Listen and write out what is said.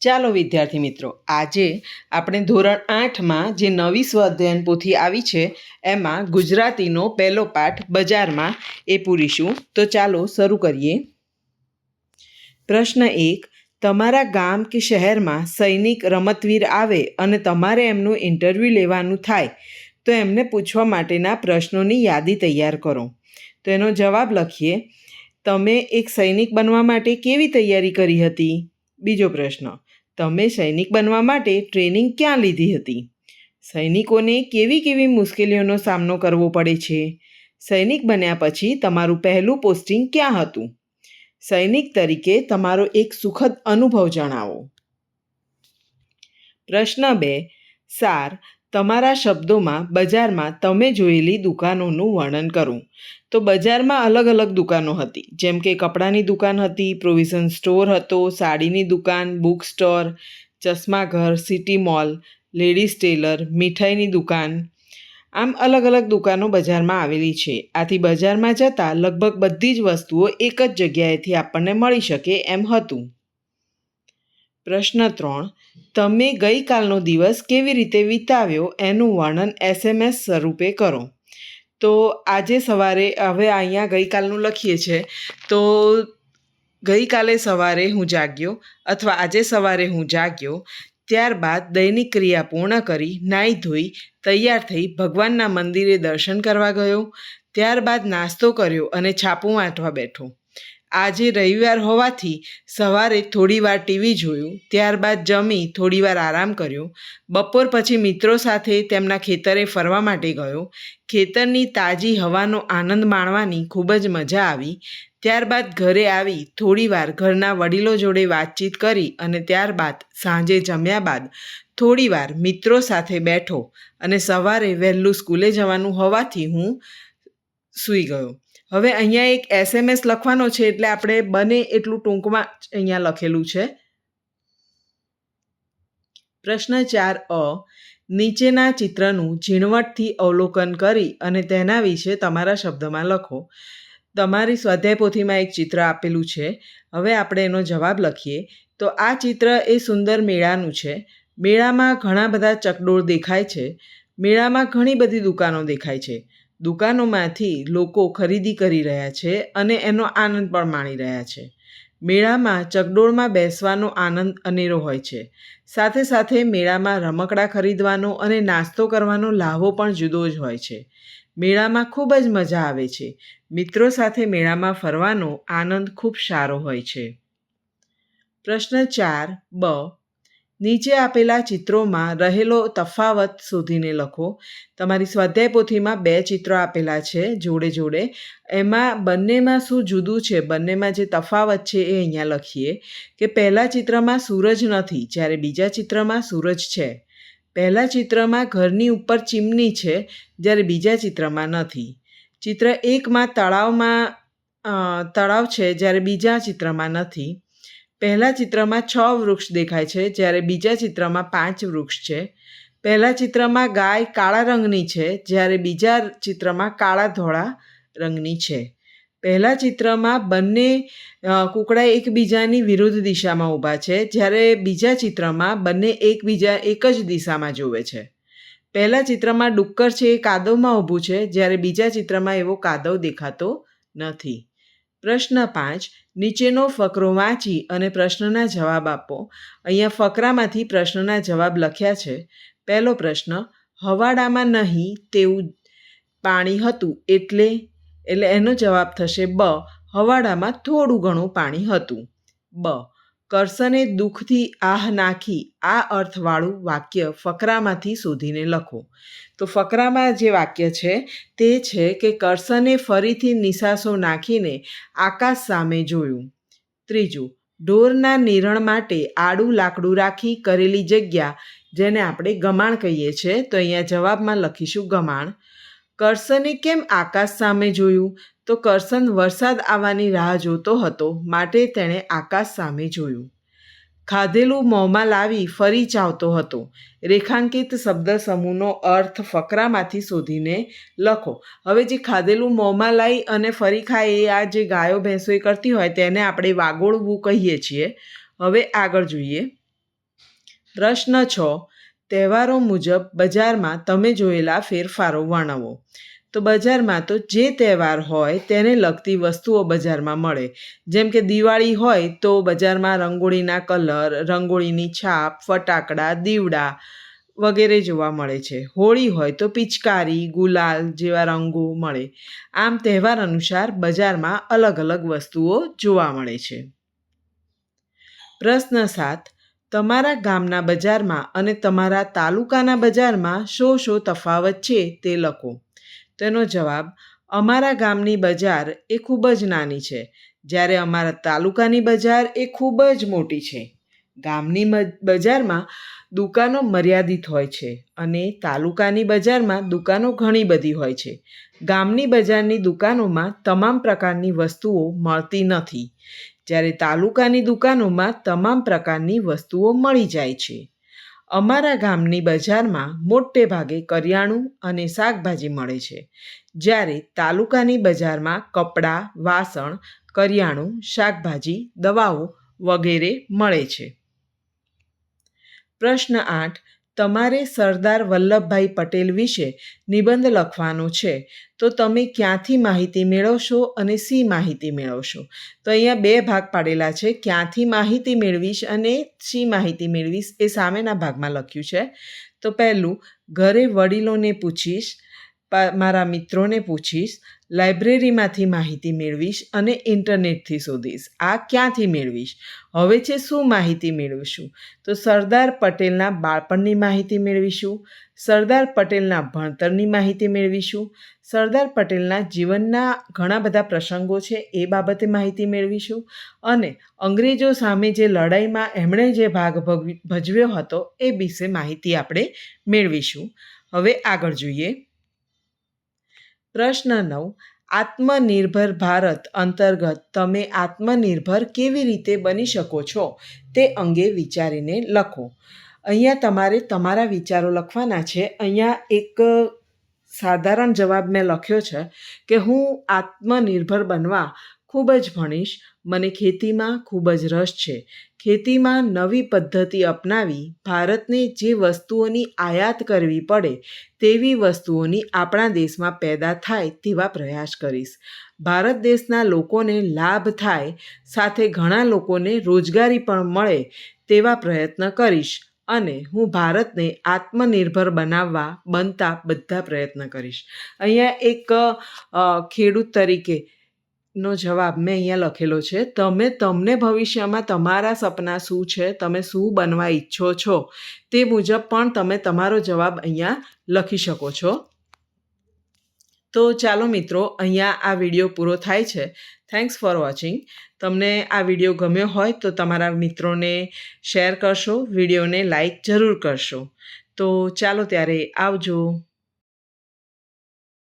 ચાલો વિદ્યાર્થી મિત્રો, આજે આપણે ધોરણ આઠમાં જે નવી સ્વાધ્યાયન પોથી આવી છે, એમાં ગુજરાતીનો પહેલો પાઠ બજારમાં એ પૂરીશું. તો ચાલો શરૂ કરીએ. પ્રશ્ન એક, તમારા ગામ કે શહેરમાં સૈનિક, રમતવીર આવે અને તમારે એમનું ઇન્ટરવ્યૂ લેવાનું થાય, તો એમને પૂછવા માટેના પ્રશ્નોની યાદી તૈયાર કરો. તો એનો જવાબ લખીએ, તમે એક સૈનિક બનવા માટે કેવી તૈયારી કરી હતી? બીજો પ્રશ્ન તમે સૈનિક બનવા માટે ટ્રેનિંગ ક્યાં લીધી હતી? સૈનિકોને કેવી કેવી મુશ્કેલીઓનો સામનો કરવો પડે છે? સૈનિક બન્યા પછી તમારું પહેલું પોસ્ટિંગ ક્યાં હતું? સૈનિક તરીકે તમારો એક સુખદ અનુભવ જણાવો. પ્રશ્ન બે, સાર તમારા શબ્દોમાં બજારમાં તમે જોયેલી દુકાનોનું વર્ણન કરો. તો બજારમાં અલગ અલગ દુકાનો હતી. જેમ કે કપડાની દુકાન હતી, પ્રોવિઝન સ્ટોર હતો, સાડીની દુકાન, બુક સ્ટોર ચશ્માઘર સિટી મોલ, લેડીઝ ટેલર, મીઠાઈની દુકાન. આમ અલગ અલગ દુકાનો બજારમાં આવેલી છે. આથી બજારમાં જતાં લગભગ બધી જ વસ્તુઓ એક જ જગ્યાએથી આપણને મળી શકે એમ હતું. પ્રશ્ન ત્રણ, તમે ગઈકાલનો દિવસ કેવી રીતે વિતાવ્યો? એનું વર્ણન એસએમએસ સ્વરૂપે કરો. તો આજે સવારે, હવે અહીંયા ગઈકાલનું લખીએ છીએ તો ગઈકાલે સવારે હું જાગ્યો અથવા આજે સવારે હું જાગ્યો, ત્યારબાદ દૈનિક ક્રિયા પૂર્ણ કરી નાહી ધોઈ, તૈયાર થઈ ભગવાનના મંદિરે દર્શન કરવા ગયો. ત્યારબાદ નાસ્તો કર્યો અને છાપું વાંચવા બેઠો. આજે રવિવાર હોવાથી સવારે થોડીવાર ટીવી જોયું, ત્યારબાદ જમી થોડીવાર આરામ કર્યો. બપોર પછી મિત્રો સાથે તેમના ખેતરે ફરવા માટે ગયો. ખેતરની તાજી હવાનો આનંદ માણવાની ખૂબ જ મજા આવી. ત્યારબાદ ઘરે આવી થોડીવાર ઘરના વડીલો જોડે વાતચીત કરી અને ત્યારબાદ સાંજે જમ્યા બાદ થોડીવાર મિત્રો સાથે બેઠો અને સવારે વહેલું સ્કૂલે જવાનું હોવાથી હું સૂઈ ગયો. હવે અહીંયા એક એસએમએસ લખવાનો છે એટલે આપણે બને એટલું ટૂંકમાં અહીંયા લખેલું છે. પ્રશ્ન ચાર અ, નીચેના ચિત્રનું ઝીણવટથી અવલોકન કરી અને તેના વિશે તમારા શબ્દમાં લખો. તમારી સ્વાધ્યાય પોથીમાં એક ચિત્ર આપેલું છે. હવે આપણે એનો જવાબ લખીએ. તો આ ચિત્ર એ સુંદર મેળાનું છે. મેળામાં ઘણા બધા ચકડોળ દેખાય છે. મેળામાં ઘણી બધી દુકાનો દેખાય છે. દુકાનોમાંથી લોકો ખરીદી કરી રહ્યા છે અને એનો આનંદ પણ માણી રહ્યા છે. મેળામાં ચકડોળમાં બેસવાનો આનંદ અનેરો હોય છે. સાથે સાથે મેળામાં રમકડા ખરીદવાનો અને નાસ્તો કરવાનો લાહવો પણ જુદો જ હોય છે. મેળામાં ખૂબ જ મજા આવે છે. મિત્રો સાથે મેળામાં ફરવાનો આનંદ ખૂબ સારો હોય છે. પ્રશ્ન ચાર, બ નીચે આપેલા ચિત્રોમાં રહેલો તફાવત શોધીને લખો. તમારી સ્વાધ્યાય પોથીમાં બે ચિત્રો આપેલા છે જોડે જોડે. એમાં બંનેમાં શું જુદું છે? બંનેમાં જે તફાવત છે એ અહીંયા લખીએ કે પહેલાં ચિત્રમાં સૂરજ નથી, જ્યારે બીજા ચિત્રમાં સૂરજ છે. પહેલા ચિત્રમાં ઘરની ઉપર ચીમની છે, જ્યારે બીજા ચિત્રમાં નથી. ચિત્ર એકમાં તળાવમાં તળાવ છે, જ્યારે બીજા ચિત્રમાં નથી. પહેલા ચિત્રમાં છ વૃક્ષ દેખાય છે, જ્યારે બીજા ચિત્રમાં પાંચ વૃક્ષ છે. પહેલા ચિત્રમાં ગાય કાળા રંગની છે, જ્યારે બીજા ચિત્રમાં કાળા ધોળા રંગની છે. પહેલા ચિત્રમાં બંને કુકડા એકબીજાની વિરુદ્ધ દિશામાં ઊભા છે, જ્યારે બીજા ચિત્રમાં બંને એકબીજા એક જ દિશામાં જુએ છે. પહેલા ચિત્રમાં ડુક્કર છે એ કાદવમાં ઊભું છે, જ્યારે બીજા ચિત્રમાં એવો કાદવ દેખાતો નથી. પ્રશ્ન પાંચ, નીચેનો ફકરો વાંચી અને પ્રશ્નના જવાબ આપો. અહીંયા ફકરામાંથી પ્રશ્નના જવાબ લખ્યા છે. પહેલો પ્રશ્ન, હવાડામાં નહીં તેવું પાણી હતું એટલે એટલે એનો જવાબ થશે બ, હવાડામાં થોડું ઘણું પાણી હતું. બ કરસને દુઃખથી આહ નાખી આ અર્થવાળું વાક્ય ફકરામાંથી શોધીને લખો. તો ફકરામાં જે વાક્ય છે તે છે કે કરસને ફરીથી નિશાસો નાખીને આકાશ સામે જોયું. ત્રીજું, ઢોરના નિરણ માટે આડું લાકડું રાખી કરેલી જગ્યા જેને આપણે ગમાણ કહીએ છીએ, તો અહીંયા જવાબમાં લખીશું ગમાણ. કરસને કેમ આકાશ સામે જોયું? તો કરસન વરસાદ આવવાની રાહ જોતો હતો, માટે તેણે આકાશ સામે જોયું. ખાધેલું મોંમાં લાવી ફરી ચાવતો હતો. રેખાંકિત શબ્દ સમૂહનો અર્થ ફકરામાંથી શોધીને લખો. હવે જે ખાધેલું મોંમાં લાવી અને ફરી ખાય એ આ જે ગાયો ભેંસોએ કરતી હોય તેને આપણે વાગોળવું કહીએ છીએ. હવે આગળ જોઈએ. પ્રશ્ન છ. તહેવારો મુજબ બજારમાં તમે જોયેલા ફેરફારો વર્ણવો. તો બજારમાં તો જે તહેવાર હોય તેને લગતી વસ્તુઓ બજારમાં મળે. જેમ કે દિવાળી હોય તો બજારમાં રંગોળીના કલર, રંગોળીની છાપ, ફટાકડા, દીવડા વગેરે જોવા મળે છે. હોળી હોય તો પિચકારી, ગુલાલ જેવા રંગો મળે. આમ તહેવાર અનુસાર બજારમાં અલગ અલગ વસ્તુઓ જોવા મળે છે. પ્રશ્ન સાત. તમારા ગામના બજારમાં અને તમારા તાલુકાના બજારમાં શો શો તફાવત છે તે લખો. તેનો જવાબ, અમારા ગામની બજાર એ ખૂબ જ નાની છે. જ્યારે અમારા તાલુકાની બજાર એ ખૂબ જ મોટી છે. ગામની બજારમાં દુકાનો મર્યાદિત હોય છે અને તાલુકાની બજારમાં દુકાનો ઘણી બધી હોય છે. ગામની બજારની દુકાનોમાં તમામ પ્રકારની વસ્તુઓ મળતી નથી. જ્યારે તાલુકાની દુકાનોમાં તમામ પ્રકારની વસ્તુઓ મળી જાય છે. અમારા ગામની બજારમાં મોટે ભાગે કરિયાણું અને શાકભાજી મળે છે. જ્યારે તાલુકાની બજારમાં કપડાં, વાસણ, કરિયાણું, શાકભાજી, દવાઓ વગેરે મળે છે. પ્રશ્ન આઠ તમારે સરદાર વલ્લભભાઈ પટેલ વિશે નિબંધ લખવાનો છે. તો તમે ક્યાંથી માહિતી મેળવશો અને સી માહિતી મેળવશો? તો અહીંયા બે ભાગ પાડેલા છે. ક્યાંથી માહિતી મેળવીશ અને સી માહિતી મેળવીશ એ સામેના ભાગમાં લખ્યું છે. તો પહેલું, ઘરે વડીલોને પૂછીશ મારા મિત્રોને પૂછીશ, લાઇબ્રેરીમાંથી માહિતી મેળવીશ અને ઇન્ટરનેટથી શોધીશ. આ ક્યાંથી મેળવીશ? હવે છે શું માહિતી મેળવીશું? તો સરદાર પટેલના બાળપણની માહિતી મેળવીશું, સરદાર પટેલના ભણતરની માહિતી મેળવીશું, સરદાર પટેલના જીવનના ઘણા બધા પ્રસંગો છે એ બાબતે માહિતી મેળવીશું અને અંગ્રેજો સામે જે લડાઈમાં એમણે જે ભાગ, ભજવ્યો હતો એ વિશે માહિતી આપણે મેળવીશું. હવે આગળ જોઈએ. પ્રશ્ન નવ, આત્મનિર્ભર ભારત અંતર્ગત તમે આત્મનિર્ભર કેવી રીતે બની શકો છો તે અંગે વિચારીને લખો. અહીંયા તમારે તમારા વિચારો લખવાના છે. અહીંયા એક સાધારણ જવાબ મેં લખ્યો છે કે હું આત્મનિર્ભર બનવા ખૂબ જ ભણીશ. મને ખેતીમાં ખૂબ જ રસ છે. ખેતીમાં નવી પદ્ધતિ અપનાવી ભારતને જે વસ્તુઓની આયાત કરવી પડે તેવી વસ્તુઓની આપણા દેશમાં પેદા થાય તેવા પ્રયાસ કરીશ. ભારત દેશના લોકોને લાભ થાય, સાથે ઘણા લોકોને રોજગારી પણ મળે તેવા પ્રયત્ન કરીશ અને હું ભારતને આત્મનિર્ભર બનાવવા બનતા બધા પ્રયત્ન કરીશ. અહીંયા એક ખેડૂત તરીકે નો જવાબ મેં અહીંયા લખેલો છે, તમે તમને ભવિષ્યમાં તમારા સપના શું છે? તમે શું બનવા ઈચ્છો છો? તે મુજબ પણ તમે તમારો જવાબ અહીંયા લખી શકો છો. તો ચાલો મિત્રો, અહીંયા આ વીડિયો પૂરો થાય છે. થેન્ક્સ ફોર વોચિંગ તમને આ વીડિયો ગમ્યો હોય તો તમારા મિત્રોને શેર કરશો, વિડીયોને લાઈક જરૂર કરશો. તો ચાલો ત્યારે આવજો.